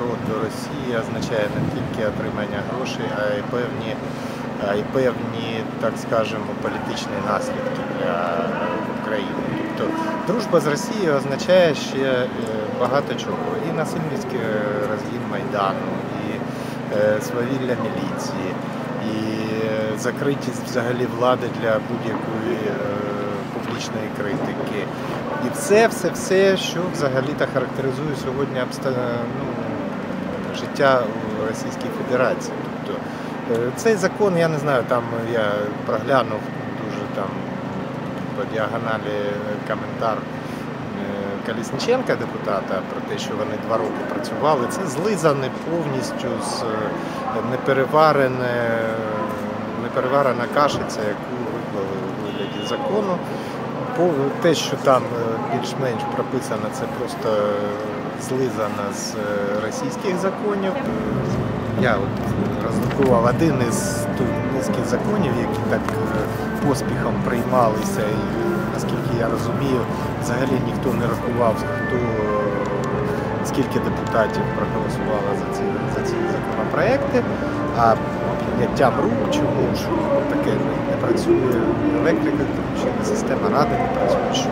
поворот до Росії означає не тільки отримання грошей, а й певні, а й певні, так скажемо, політичні наслідки для України. Тобто дружба з Росією означає ще е, багато чого. І насильницький е, розгін Майдану, і е, свавілля міліції, і закритість взагалі влади для будь-якої публічної критики. І все, все, все, що взагалі-то характеризує сьогодні обста... ну, життя у Російській Федерації. Тобто е, цей закон, я не знаю, там я проглянув дуже там по діагоналі коментар е, Колісниченка, депутата, про те, що вони два роки працювали. Це злизане повністю з е, непереварене, непереварена кашиця, яку виклали у вигляді закону. Те, що там е, більш-менш прописано, це просто е, злизано з е, російських законів. Я от роздрукував один із ту низки законів, які так поспіхом приймалися, і наскільки я розумію, взагалі ніхто не рахував, хто скільки депутатів проголосувало за ці, за ці законопроекти. А підняттям рук, чому ж таке не, працює електрика, тому що система ради не працює. Що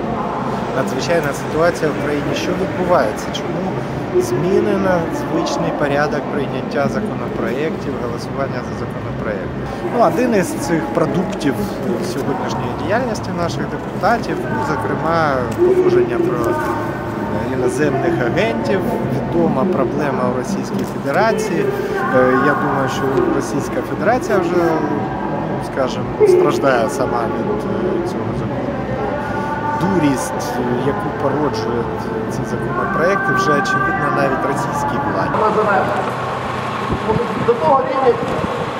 надзвичайна ситуація в країні. Що відбувається? Чому змінено звичний порядок прийняття законопроєктів, голосування за законопроєкт? Ну, один із цих продуктів сьогоднішньої діяльності наших депутатів, ну, зокрема, положення про іноземних агентів, відома проблема у Російській Федерації. Е, Я думаю, що Російська Федерація вже, ну, скажімо, страждає сама від е, цього закону. Дурість, е, яку породжують ці законопроекти, вже очевидно навіть російській владі. До того рівня